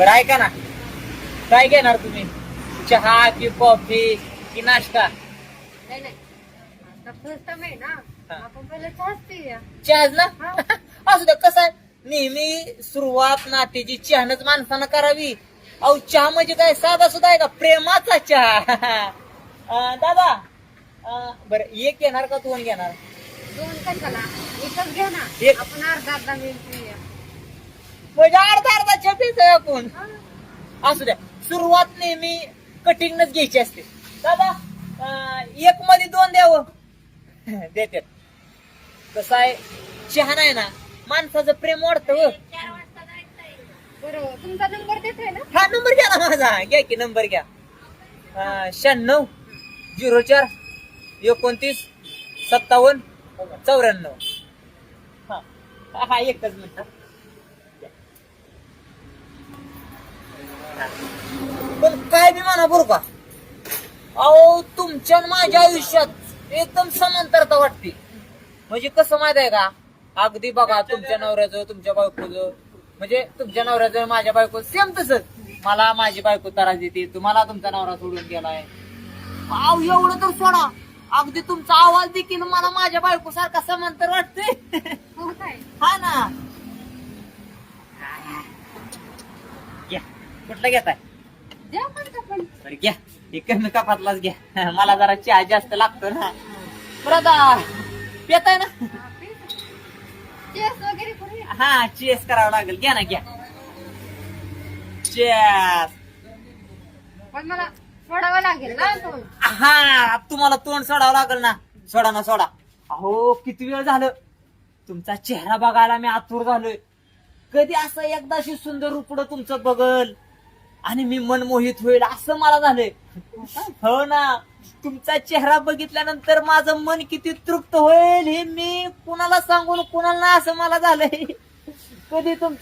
बरं ऐका ना. काय घेणार तुम्ही? चहा की कॉफी की नाश्ता? नाही नाही. आता फर्स्ट टाइम आहे ना. आपण पहिलं चहाच पिऊया. चहाच ना? हा. असू द्या कसं आहे? नेहमी सुरुवात नातेची चहानच माणसानं करावी. अहो चहा म्हणजे काय? साधा सुद्धा आहे का? प्रेमाचा चहा. अं, दादा अं, बरं एक घेणार का दोन घेणार? दोन कशाला? एकच घ्या ना. एक. आपण अर्धा अर्धा मिनिट पिऊया. म्हणजे आहे आपण. असू द्या. सुरुवात नेहमी कटिंगनच घ्यायची असते. दादा एक मध्ये दोन द्यावं. देतात कसं आहे? चहा नाही ना? माणसाचं प्रेम वाढतं हो. बरोबर. तुमचा नंबर देतोय ना? हा नंबर घ्या ना माझा. घ्या की नंबर घ्या. अं, शहाण्णव झिरो चार एकोणतीस सत्तावन्न चौऱ्याण्णव. हा हा एकच मिनिट पण म्हणा बरं का? अहो तुमच्या आणि माझ्या आयुष्यात एकदम समांतरता वाटते. म्हणजे कसं माहीत आहे का? अगदी बघा तुमच्या नवऱ्याचं तुमच्या बायकोचं म्हणजे तुमच्या नवऱ्याचं माझ्या बायको सेम तसंच. मला माझी बायको त्रास देते तुम्हाला तुमचा नवरा सोडून गेलाय. अहो एवढं तर सोडा. अगदी तुमचा आवाज देखील मला माझ्या बायको सारखा समांतर वाटते हो काय हा ना. घ्या कुठला घेताय? द्या पण घ्या. हे कमी कपातलाच घ्या. मला जरा चहा जास्त लागतो ना. बरं आता पेताय ना? केस वगैरे करूया हा चेस करावं लागेल. घ्या ना घ्या. चेस. पण मला सोडावं लागेल ना हा तुम्हाला तोंड सोडावं लागेल ना. सोडा ना सोडा. अहो किती वेळ झालं? तुमचा चेहरा बघायला मी आतुर झालोय. कधी असं एकदाशी सुंदर रुपड तुमचं बघल? आणि मी मनमोहित होईल असं मला झालंय. हो ना तुमचा चेहरा बघितल्यानंतर माझं मन किती तृप्त होईल हे मी कुणाला सांगून कुणाला असं मला झालंय. कधी तुमचा